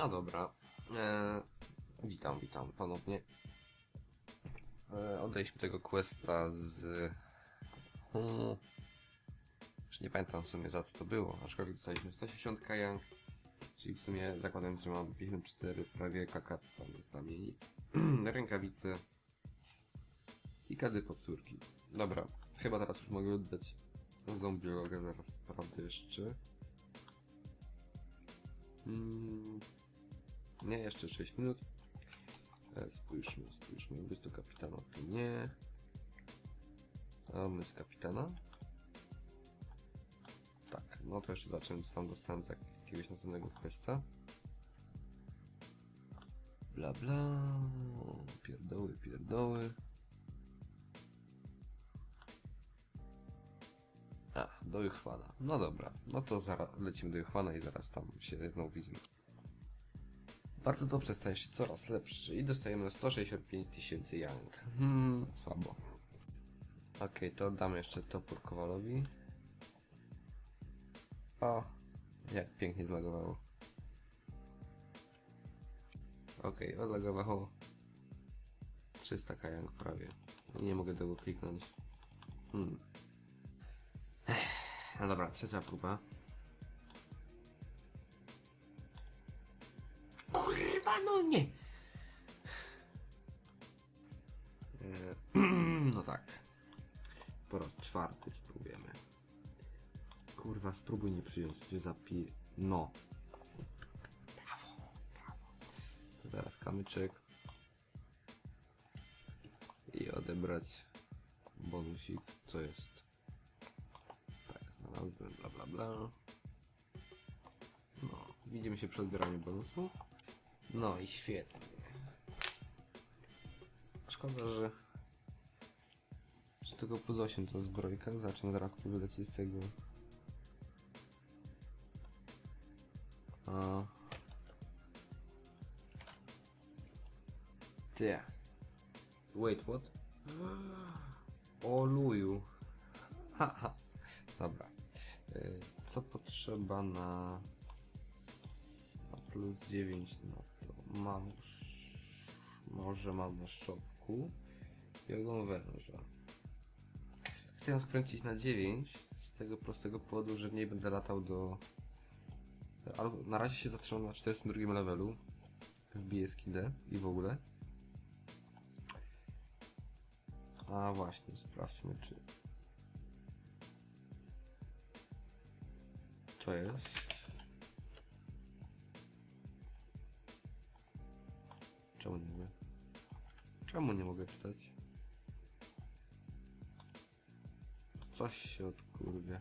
No dobra. E, witam, witam ponownie. E, odejdźmy tego questa z... Hmm, już nie pamiętam w sumie za co to było, aczkolwiek dostaliśmy 180 kajang, czyli w sumie zakładając, że mam 54 prawie kakat, tam jest dla mnie nic. Rękawice i kady powtórki. Dobra, chyba teraz już mogę oddać zombiologę, zaraz sprawdzę jeszcze. Mm, nie, jeszcze 6 minut. E, spójrzmy, spójrzmy. Być to kapitana, to nie. A on jest kapitana? Tak, no to jeszcze zobaczymy, co tam dostanę z jakiegoś następnego questa. Bla bla. Pierdoły, pierdoły. A, do Juchwana. No dobra, no to zaraz lecimy do Juchwana i zaraz tam się znowu widzimy. Bardzo dobrze, staje się coraz lepszy i dostajemy 165 tysięcy yang. Hmm, słabo. Okej, to oddamy jeszcze topór Kowalowi. O, jak pięknie zlagowało. Okej, odlagowało 300 kajang prawie. Nie mogę tego kliknąć. Hmm. No dobra, trzecia próba. Kurwa, no nie! E, no tak. Po raz czwarty spróbujemy. Kurwa, spróbuj nie przyjąć, gdzie zapi... No. Brawo, brawo. To teraz kamyczek. I odebrać bonusik. Co jest? Tak, znalazłem, bla bla bla. No, widzimy się przy odbieraniu bonusu. No i świetnie. Szkoda, że... że tylko plus 8 to zbrojka. Zacznę zaraz co wyleci z tego. A... Ty. Wait, what? O luju. Dobra. Y, Co potrzeba na, na plus 9? No mam może mam na szopku ogon węża. Chcę ją skręcić na 9 z tego prostego powodu, że w niej będę latał do... Albo na razie się zatrzymam na 42 levelu. Wbiję skillę i w ogóle. A właśnie, sprawdźmy czy... Co jest? Czemu nie mogę? Czemu nie mogę czytać? Coś się odkurwie.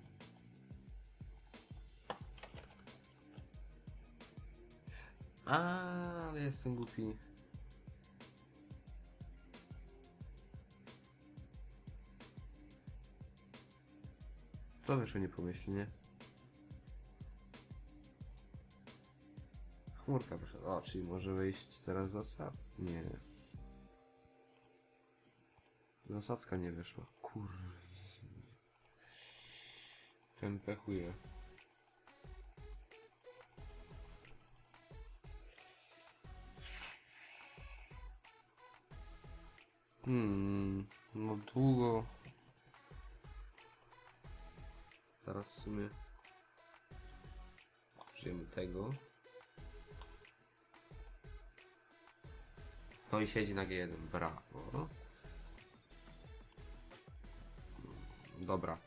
A, ale jestem głupi. Co wyszło niepomyślnie? Chmurka wyszła. O, czyli może wejść teraz zasad? Nie. Zasadzka nie wyszła. Kur... Ten pechuje. Hmm, no długo. Zaraz w sumie użyjemy tego. No i siedzi na G1, brawo. Dobra.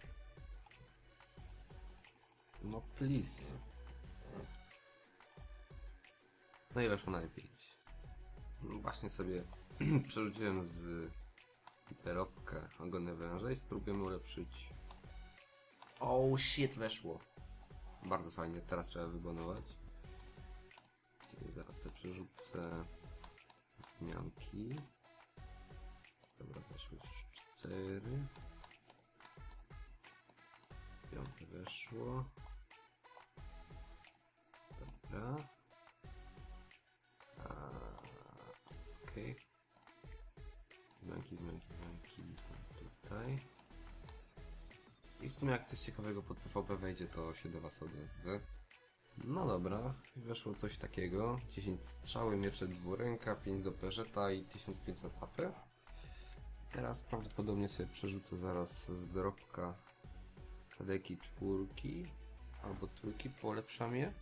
No please. No i weszło na E5. No Właśnie sobie przerzuciłem z literopkę ogonę węża i spróbujemy ulepszyć. Oh shit, weszło. Bardzo fajnie, teraz trzeba wybonować. Zaraz sobie przerzucę zmianki. Dobra, już 4. Piąte weszło. Dobra. A, Okej. Zmianki, zmianki, zmianki są tutaj. I w sumie jak coś ciekawego pod PvP wejdzie, to się do Was odezwę. No dobra, weszło coś takiego. 10 strzały, miecze dwuręka, 5 do peżeta i 1500 HP. Teraz prawdopodobnie sobie przerzucę zaraz z drobka kadeki czwórki albo trójki, polepszam je.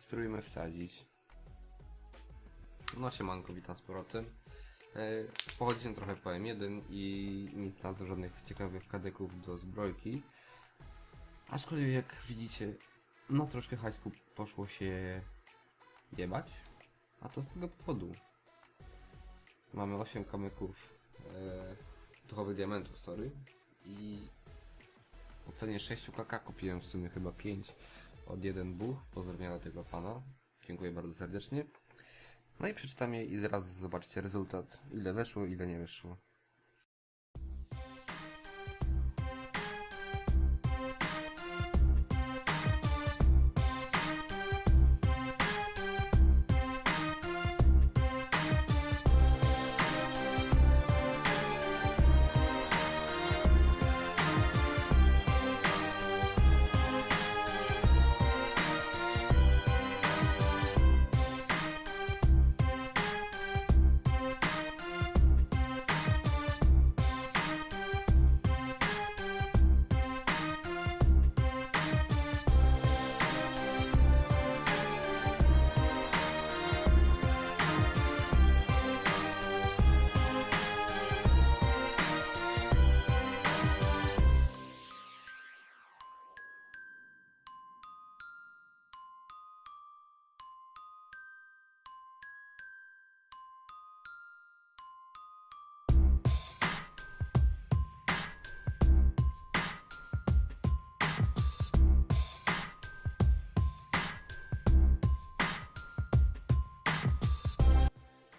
Spróbujmy wsadzić. No siemanko, witam z powrotem. E, Pochodziłem trochę po M1 i nie znalazłem żadnych ciekawych kadeków do zbrojki. Aczkolwiek jak widzicie, no troszkę hajsku poszło się jebać, a to z tego powodu. Mamy 8 kamyków e, duchowych diamentów, sorry. I w cenie 6 kk kupiłem w sumie chyba 5 od 1 buch. Pozdrowienia dla tego pana. Dziękuję bardzo serdecznie. No i przeczytam je i zaraz zobaczycie rezultat. Ile weszło, ile nie weszło.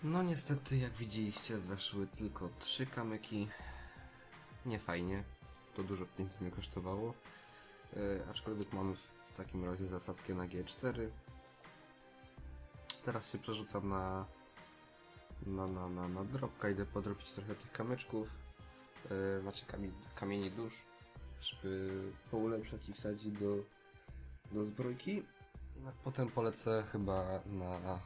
No niestety, jak widzieliście, weszły tylko trzy kamyki. Nie fajnie. To dużo pieniędzy mnie kosztowało. E, aczkolwiek mamy w takim razie zasadzkę na G4. Teraz się przerzucam na na, na, na, na. Idę podrobić trochę tych kamyczków. E, znaczy kami, kamieni dusz, żeby poulepszać i wsadzić do, do zbrojki. No, potem polecę chyba na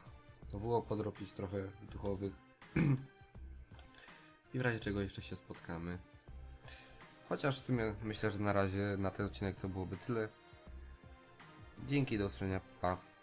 to było podrobić trochę duchowych. I w razie czego jeszcze się spotkamy. Chociaż w sumie myślę, że na razie na ten odcinek to byłoby tyle. Dzięki, do usłyszenia, pa.